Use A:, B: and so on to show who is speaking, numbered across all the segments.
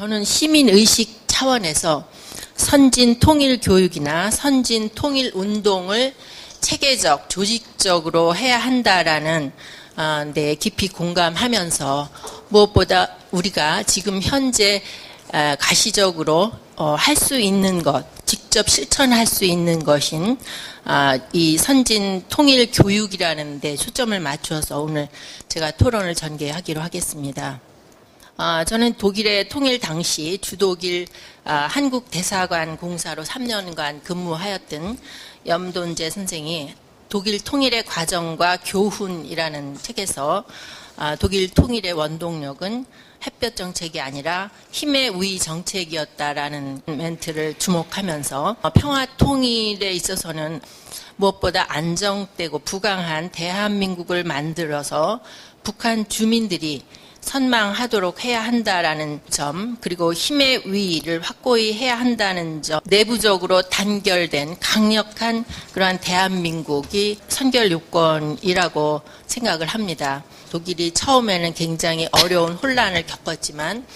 A: 저는 시민의식 차원에서 선진 통일 교육이나 선진 통일 운동을 체계적, 조직적으로 해야 한다라는 아, 데 깊이 공감하면서 무엇보다 우리가 지금 현재 아, 가시적으로 어, 할수 있는 것, 직접 실천할 수 있는 것인 아, 이 선진 통일 교육이라는 데 초점을 맞추어서 오늘 제가 토론을 전개하기로 하겠습니다. 아, 저는 독일의 통일 당시 주독일 아, 한국 대사관 공사로 3년간 근무하였던 염돈재 선생이 독일 통일의 과정과 교훈이라는 책에서 아, 독일 통일의 원동력은 햇볕 정책이 아니라 힘의 우위 정책이었다라는 멘트를 주목하면서 어, 평화 통일에 있어서는 무엇보다 안정되고 부강한 대한민국을 만들어서 북한 주민들이 선망하도록 해야 한다라는 점, 그리고 힘의 위를 확고히 해야 한다는 점, 내부적으로 단결된 강력한 그러한 대한민국이 선결 요건이라고 생각을 합니다. 독일이 처음에는 굉장히 어려운 혼란을 겪었지만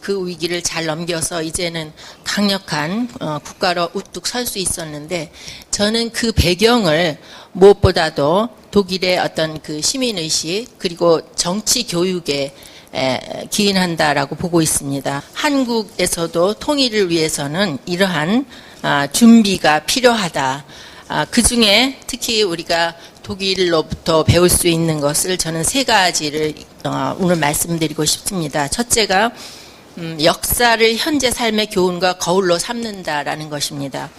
A: 그 위기를 잘 넘겨서 이제는 강력한 어, 국가로 우뚝 설 수 있었는데 저는 그 배경을 무엇보다도 독일의 어떤 그 시민의식 그리고 정치 교육에 에, 기인한다라고 보고 있습니다. 한국에서도 통일을 위해서는 이러한 아, 준비가 필요하다. 아, 그 중에 특히 우리가 독일로부터 배울 수 있는 것을 저는 세 가지를 어, 오늘 말씀드리고 싶습니다. 첫째가 음, 역사를 현재 삶의 교훈과 거울로 삼는다라는 것입니다.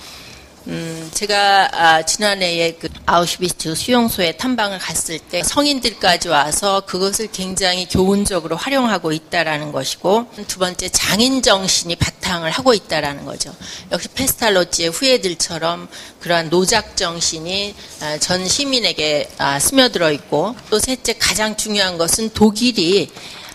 A: 음, 제가 아, 지난해에 그 아우슈비츠 수용소에 탐방을 갔을 때 성인들까지 와서 그것을 굉장히 교훈적으로 활용하고 있다라는 것이고 두 번째 장인 정신이 바탕을 하고 있다라는 거죠. 역시 페스탈로치의 후예들처럼 그러한 노작 정신이 아, 전 시민에게 아, 스며들어 있고 또 셋째 가장 중요한 것은 독일이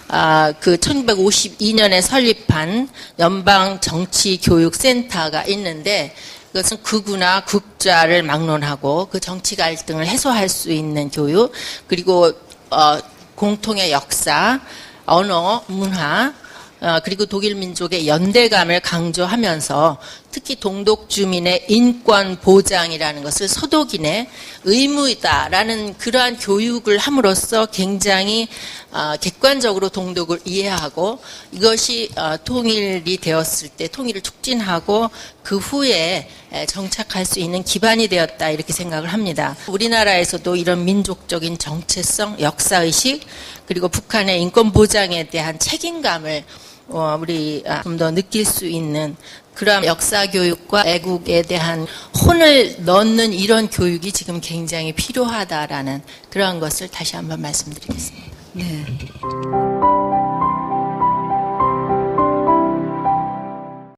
A: 아, 그 1952년에 설립한 연방 정치 교육 센터가 있는데 그것은 극우나 극좌를 막론하고 그 정치 갈등을 해소할 수 있는 교육 그리고 어, 공통의 역사, 언어, 문화 어, 그리고 독일 민족의 연대감을 강조하면서 특히 동독 주민의 인권 보장이라는 것을 서독인의 의무이다라는 그러한 교육을 함으로써 굉장히 어, 객관적으로 동독을 이해하고 이것이 어, 통일이 되었을 때 통일을 촉진하고 그 후에 에, 정착할 수 있는 기반이 되었다 이렇게 생각을 합니다. 우리나라에서도 이런 민족적인 정체성, 역사의식 그리고 북한의 인권 보장에 대한 책임감을 어, 우리 좀 더 느낄 수 있는 그런 역사 교육과 애국에 대한 혼을 넣는 이런 교육이 지금 굉장히 필요하다라는 그러한 것을 다시 한번 말씀드리겠습니다.
B: 네.